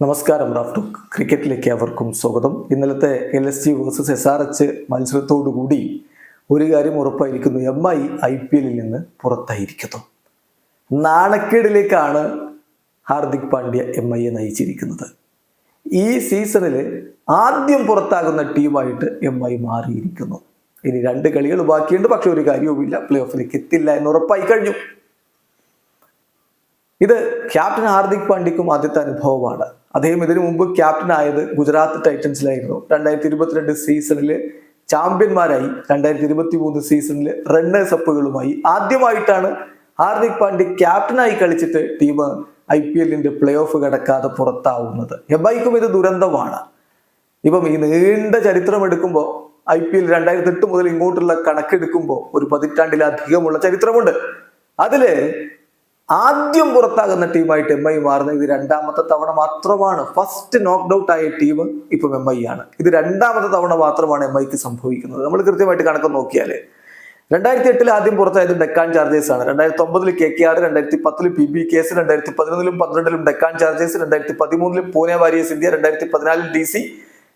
നമസ്കാരം റാഫ്റ്റു ക്രിക്കറ്റിലേക്ക് അവർക്കും സ്വാഗതം. ഇന്നലത്തെ L S G versus S R H മത്സരത്തോടുകൂടി ഒരു കാര്യം ഉറപ്പായിരിക്കുന്നു. എം ഐ ഐ പി എല്ലിൽ നിന്ന് പുറത്തായിരിക്കുന്നു. നാണക്കേടിലേക്കാണ് ഹാർദിക് പാണ്ഡ്യ എം ഐയെ നയിച്ചിരിക്കുന്നത്. ഈ സീസണിൽ ആദ്യം പുറത്താകുന്ന ടീമായിട്ട് എം ഐ മാറിയിരിക്കുന്നു. ഇനി രണ്ട് കളികൾ ബാക്കിയുണ്ട്. പക്ഷെ ഒരു കാര്യവുമില്ല. പ്ലേ ഓഫിലേക്ക് എത്തില്ല എന്ന് ഉറപ്പായി കഴിഞ്ഞു. ഇത് ക്യാപ്റ്റൻ ഹാർദിക് പാണ്ഡ്യക്കും ആദ്യത്തെ അനുഭവമാണ്. അദ്ദേഹം ഇതിനു മുമ്പ് ക്യാപ്റ്റൻ ആയത് ഗുജറാത്ത് ടൈറ്റൻസിലായിരുന്നു. രണ്ടായിരത്തി ഇരുപത്തിരണ്ട് സീസണിൽ ചാമ്പ്യന്മാരായി. രണ്ടായിരത്തി ഇരുപത്തി മൂന്ന് സീസണിൽ റണ്ണേഴ്സ് അപ്പുകളുമായി ആദ്യമായിട്ടാണ് ഹാർദിക് പാണ്ഡ്യ ക്യാപ്റ്റനായി കളിച്ചിട്ട് ടീം ഐ പി എല്ലിന്റെ പ്ലേ ഓഫ് കടക്കാതെ പുറത്താവുന്നത്. എബൈക്കും ഇത് ദുരന്തമാണ്. ഇപ്പം ഈ നീണ്ട ചരിത്രം എടുക്കുമ്പോൾ ഐ പി എൽ രണ്ടായിരത്തി എട്ട് മുതൽ ഇങ്ങോട്ടുള്ള കണക്കെടുക്കുമ്പോൾ ഒരു പതിറ്റാണ്ടിലധികമുള്ള ചരിത്രമുണ്ട്. അതിൽ ആദ്യം പുറത്താകുന്ന ടീമായിട്ട് എം ഐ മാറുന്നത് ഇത് രണ്ടാമത്തെ തവണ മാത്രമാണ്. ഫസ്റ്റ് നോക്ക്ഡ് ഔട്ട് ആയ ടീം ഇപ്പം എം ഐ ആണ്. ഇത് രണ്ടാമത്തെ തവണ മാത്രമാണ് എം ഐക്ക് സംഭവിക്കുന്നത്. നമ്മൾ കൃത്യമായിട്ട് കണക്ക് നോക്കിയാൽ രണ്ടായിരത്തി എട്ടിൽ ആദ്യം പുറത്തായത് ഡെക്കാൻ ചാർജേഴ്സ് ആണ്. രണ്ടായിരത്തി ഒമ്പതിൽ കെ കെ ആർ രണ്ടായിരത്തി പത്തിൽ പി ബി കെ എസ് രണ്ടായിരത്തി പതിനൊന്നിലും പന്ത്രണ്ടിലും ഡെക്കാൻ ചാർജേഴ്സ് രണ്ടായിരത്തി പതിമൂന്നിലും പൂനെ വാരിയസ് ഇന്ത്യ രണ്ടായിരത്തി പതിനാലിൽ ഡി സി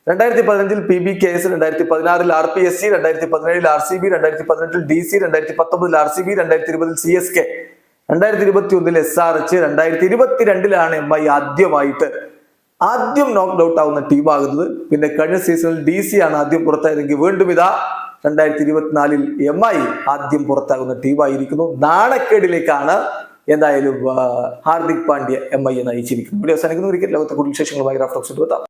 രണ്ടായിരത്തി പതിനഞ്ചിൽ പി ബി കെ എസ് രണ്ടായിരത്തി പതിനാറിൽ ആർ പി എസ് സി രണ്ടായിരത്തി പതിനേഴിൽ ആർ സി ബി രണ്ടായിരത്തി പതിനെട്ടിൽ ഡി സി രണ്ടായിരത്തി പത്തൊമ്പതിൽ ആർ സി ബി രണ്ടായിരത്തി ഇരുപതിൽ സി എസ് കെ. രണ്ടായിരത്തി ഇരുപത്തി ഒന്നിൽ എസ് ആർ എച്ച് രണ്ടായിരത്തി ഇരുപത്തിരണ്ടിലാണ് എം ഐ ആദ്യമായിട്ട് ആദ്യം നോക്ക്ഡ് ഔട്ട് ആവുന്ന ടീമാകുന്നത് പിന്നെ കഴിഞ്ഞ സീസണിൽ ഡി സി ആണ് ആദ്യം പുറത്തായതെങ്കിൽ വീണ്ടും ഇതാ രണ്ടായിരത്തി ഇരുപത്തിനാലിൽ എം ഐ ആദ്യം പുറത്താകുന്ന ടീമായിരിക്കുന്നു നാണക്കേടിലേക്കാണ് എന്തായാലും ഹാർദിക് പാണ്ഡ്യ എം ഐ നയിച്ചിരിക്കുന്നു ഇവിടെ അവസാനിക്കുന്നു. ക്രിക്കറ്റ് ലോകത്തെ കൂടുതൽ വിശേഷങ്ങളുമായി റാഫ്റ്റോക്സ് എത്താം